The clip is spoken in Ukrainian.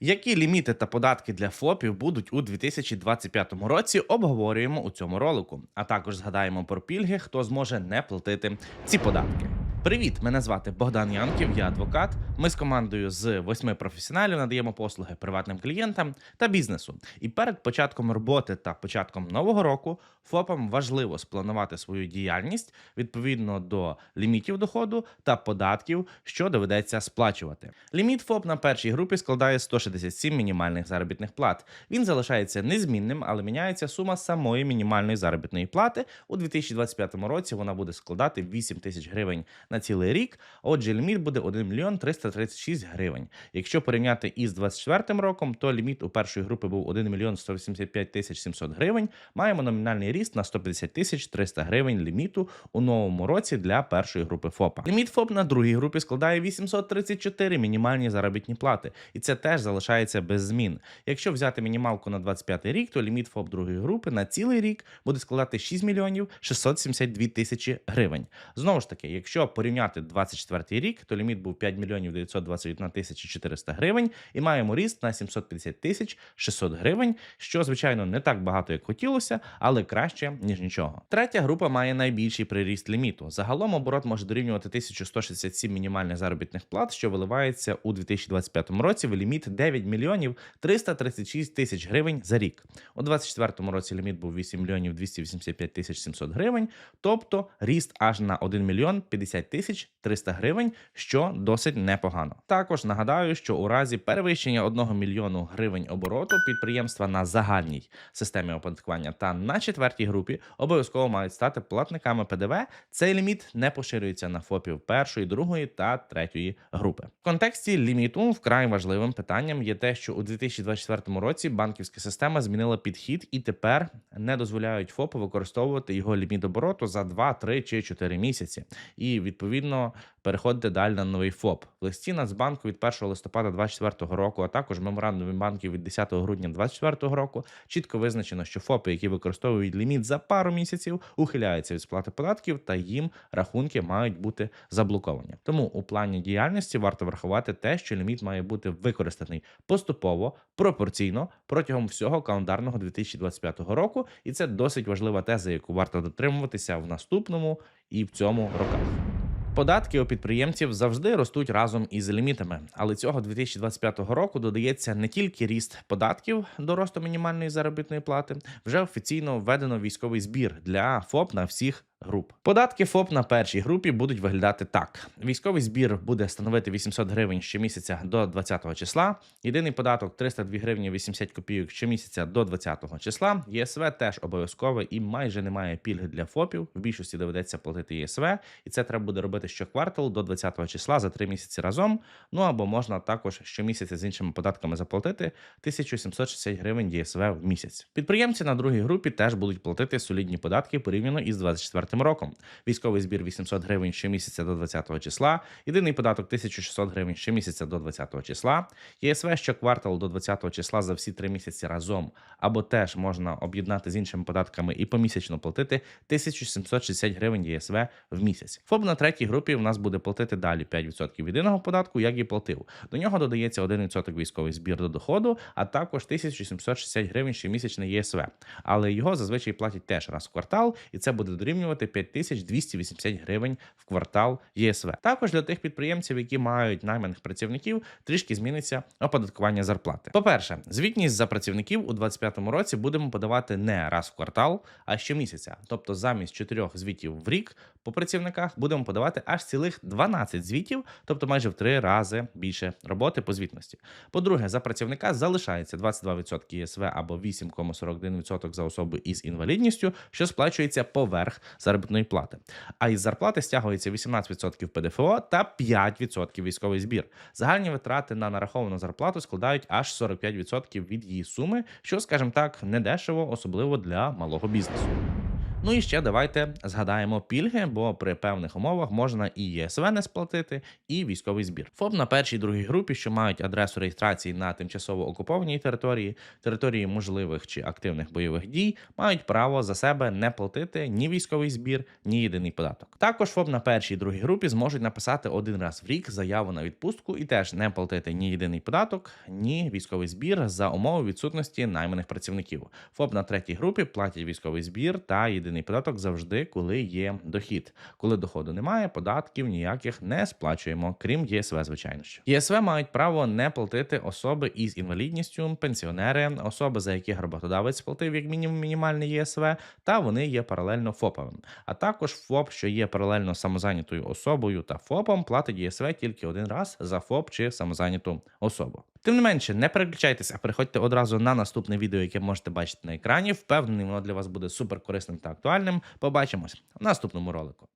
Які ліміти та податки для ФОПів будуть у 2025 році, обговорюємо у цьому ролику. А також згадаємо про пільги, хто зможе не платити ці податки. Привіт, мене звати Богдан Янків, я адвокат. Ми з командою з восьми професіоналів надаємо послуги приватним клієнтам та бізнесу. І перед початком роботи та початком нового року ФОПам важливо спланувати свою діяльність відповідно до лімітів доходу та податків, що доведеться сплачувати. Ліміт ФОП на першій групі складає 167 мінімальних заробітних плат. Він залишається незмінним, але міняється сума самої мінімальної заробітної плати. У 2025 році вона буде складати 8 тисяч гривень на цілий рік. Отже, ліміт буде 1 мільйон 336 гривень. Якщо порівняти із 2024 роком, то ліміт у першої групи був 1 мільйон 185 тисяч 700 гривень. Маємо номінальний ріст на 150 тисяч 300 гривень ліміту у новому році для першої групи ФОПа. Ліміт ФОП на другій групі складає 834 мінімальні заробітні плати, і це теж залишається без змін. Якщо взяти мінімалку на 25 рік, то ліміт ФОП другої групи на цілий рік буде складати 6 мільйонів 672 тисячі гривень. Знову ж таки, якщо порівняти 24 рік, то ліміт був 5 мільйонів 921 тисячі 400 гривень, і маємо ріст на 750 тисяч 600 гривень, що звичайно не так багато, як хотілося, але краще ніж нічого. Третя група має найбільший приріст ліміту. Загалом оборот може дорівнювати 1167 мінімальних заробітних плат, що виливається у 2025 році в ліміт 9 мільйонів 336 тисяч гривень за рік. У 2024 році ліміт був 8 мільйонів 285 тисяч 700 гривень, тобто ріст аж на 1 мільйон 50 тисяч 300 гривень, що досить непогано. Також нагадаю, що у разі перевищення 1 мільйону гривень обороту підприємства на загальній системі оподаткування та на четвертій групі обов'язково мають стати платниками ПДВ. Цей ліміт не поширюється на ФОПів першої, другої та третьої групи. В контексті ліміту вкрай важливим питанням є те, що у 2024 році банківська система змінила підхід і тепер не дозволяють ФОПу використовувати його ліміт обороту за 2, 3 чи 4 місяці. І відповідно переходити далі на новий ФОП. В листі Нацбанку від 1 листопада 2024 року, а також меморандумі банків від 10 грудня 2024 року, чітко визначено, що ФОПи, які використовують ліміт за пару місяців, ухиляються від сплати податків, та їм рахунки мають бути заблоковані. Тому у плані діяльності варто врахувати те, що ліміт має бути використаний поступово, пропорційно протягом всього календарного 2025 року, і це досить важлива теза, яку варто дотримуватися в наступному і в цьому роках. Податки у підприємців завжди ростуть разом із лімітами, але цього 2025 року додається не тільки ріст податків до росту мінімальної заробітної плати, вже офіційно введено військовий збір для ФОП на всіх груп. Податки ФОП на першій групі будуть виглядати так: військовий збір буде становити 800 гривень щомісяця до 20 числа. Єдиний податок 302 гривні 80 копійок щомісяця до 20 числа. ЄСВ теж обов'язкове і майже немає пільги для ФОПів. В більшості доведеться платити ЄСВ, і це треба буде робити щокварталу до 20 числа за 3 місяці разом. Ну або можна також щомісяця з іншими податками заплатити 1760 гривень ЄСВ в місяць. Підприємці на другій групі теж будуть платити солідні податки порівняно із 24 роком. Військовий збір 800 гривень щомісяця до 20-го числа. Єдиний податок 1600 гривень щомісяця до 20-го числа. ЄСВ щокварталу до 20-го числа за всі 3 місяці разом. Або теж можна об'єднати з іншими податками і помісячно платити 1760 гривень ЄСВ в місяць. ФОБ на третій групі в нас буде платити далі 5% єдиного податку, як і платив. До нього додається 1% військовий збір до доходу, а також 1760 гривень щомісячне ЄСВ. Але його зазвичай платять теж раз в квартал, і це буде дорівнювати 5280 гривень в квартал ЄСВ. Також для тих підприємців, які мають найманих працівників, трішки зміниться оподаткування зарплати. По-перше, звітність за працівників у 2025 році будемо подавати не раз в квартал, а щомісяця. Тобто замість 4 звітів в рік по працівниках будемо подавати аж цілих 12 звітів, тобто майже в 3 рази більше роботи по звітності. По-друге, за працівника залишається 22% ЄСВ або 8,41% за особу із інвалідністю, що сплачується поверх заробітної плати. А із зарплати стягується 18% ПДФО та 5% військовий збір. Загальні витрати на нараховану зарплату складають аж 45% від її суми, що, скажімо так, недешево, особливо для малого бізнесу. Ну і ще давайте згадаємо пільги, бо при певних умовах можна і ЄСВ не сплатити, і військовий збір. ФОП на першій другій групі, що мають адресу реєстрації на тимчасово окупованій території, території можливих чи активних бойових дій, мають право за себе не платити ні військовий збір, ні єдиний податок. Також ФОП на першій другій групі зможуть написати один раз в рік заяву на відпустку і теж не платити ні єдиний податок, ні військовий збір за умови відсутності найманих працівників. ФОП на третій групі платять військовий збір та єдиний податок завжди, коли є дохід. Коли доходу немає, податків ніяких не сплачуємо, крім ЄСВ, звичайно. що. ЄСВ мають право не платити особи із інвалідністю, пенсіонери, особи, за яких роботодавець сплатив як мінімум мінімальний ЄСВ, та вони є паралельно ФОПовим. А також ФОП, що є паралельно самозайнятою особою та ФОПом, платить ЄСВ тільки один раз за ФОП чи самозайняту особу. Тим не менше, не переключайтеся, а переходьте одразу на наступне відео, яке можете бачити на екрані. Впевнений, воно для вас буде супер корисним та актуальним. Побачимось в наступному ролику.